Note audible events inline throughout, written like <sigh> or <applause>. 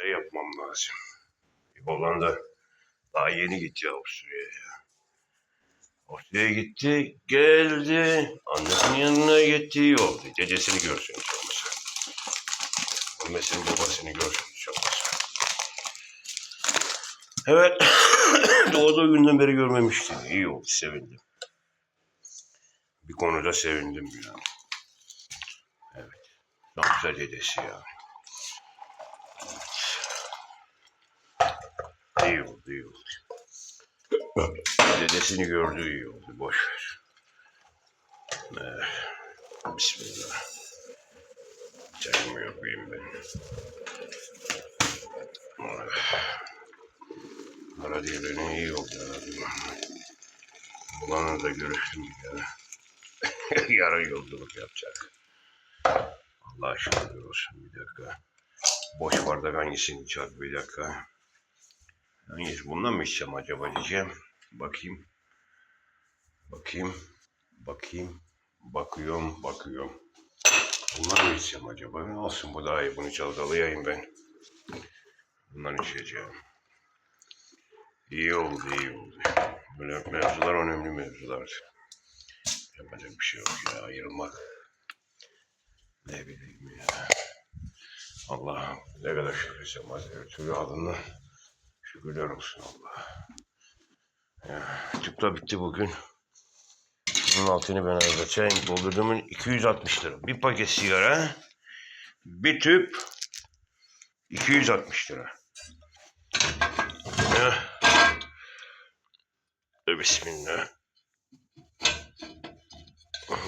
şey yapmam lazım. Hollanda daha yeni gitti Avusturya'ya. ya. Avusturya'ya gitti, geldi. Annesinin yanına gitti, iyi oldu. Dedesini görsün hiç olmasa. Annesinin babasını görsün hiç olmasa. Evet, <coughs> doğduğu günden beri görmemiştim. İyi oldu, sevindim. Bir konuda sevindim ya. Evet, güzel dedesi ya. İyi oldu, iyi oldu. Dedesini gördüğü iyi oldu, boş ver. Evet. Bismillah. Çayımı yapayım ben. Evet. Ara diye beni iyi oldu herhalde. Ulan'la da görüştüm bir kere. <laughs> Yarın yolculuk yapacak. Allah şükürler olsun bir dakika. Boş bardak hangisini içer bir dakika. Hangisi bundan mı içeceğim acaba diyeceğim. Bakayım. Bakayım. Bakayım. Bakıyorum. Bakıyorum. Bundan mı içeceğim acaba? Olsun bu daha iyi. Bunu çalkalayayım ben. Bundan içeceğim. İyi oldu, iyi oldu. Böyle mevzular önemli mevzular. Yapacak bir şey yok ya. Ayırmak. Ne bileyim ya. Allah ne kadar şükürsem az türlü adına şükürler olsun Allah. Ya, tüp bitti bugün. Bunun altını ben azaltayım. Doldurduğumun 260 lira. Bir paket sigara, bir tüp 260 lira. Ya. Bismillah.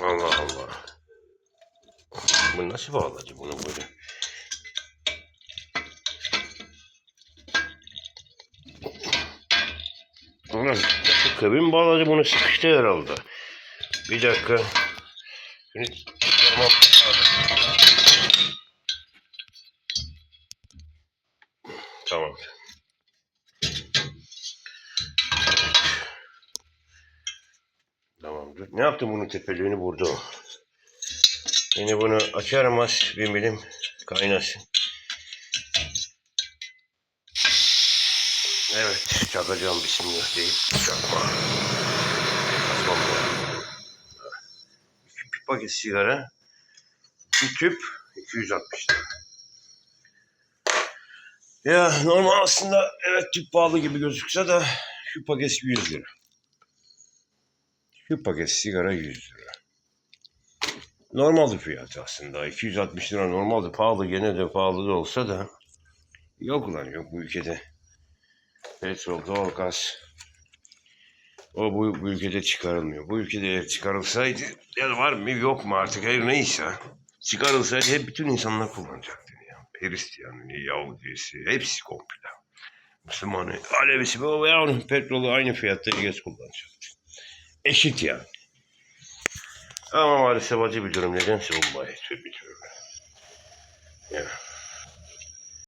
Allah Allah. Bu nasıl bağladı bunu böyle? Ulan şu kabin bağladı bunu sıkıştı herhalde. Bir dakika. Lazım. Tamam. Tamam. dur. Ne yaptım bunun tepeliğini burada. Yine bunu açarım az bir milim kaynasın. Evet çakacağım bismillah deyip çakma. Kasmam lazım. Bir paket sigara. Bir tüp 260 lira. Ya normal aslında evet tüp pahalı gibi gözükse de şu paket 100 lira. Şu paket sigara 100 lira. Normaldi fiyatı aslında. 260 lira normaldi. Pahalı gene de pahalı da olsa da yok lan yok bu ülkede. Petrol, doğalgaz o bu, bu ülkede çıkarılmıyor. Bu ülkede eğer çıkarılsaydı ya var mı yok mu artık her neyse çıkarılsaydı hep bütün insanlar kullanacaktı. Ya. Hristiyanı, Yahudisi hepsi komple. Müslümanı, Alevisi ve yani petrolü aynı fiyatta herkes kullanacaktı. Eşit yani. Ama maalesef acı bir durum. Nedense olmayı bir türlü. Ya.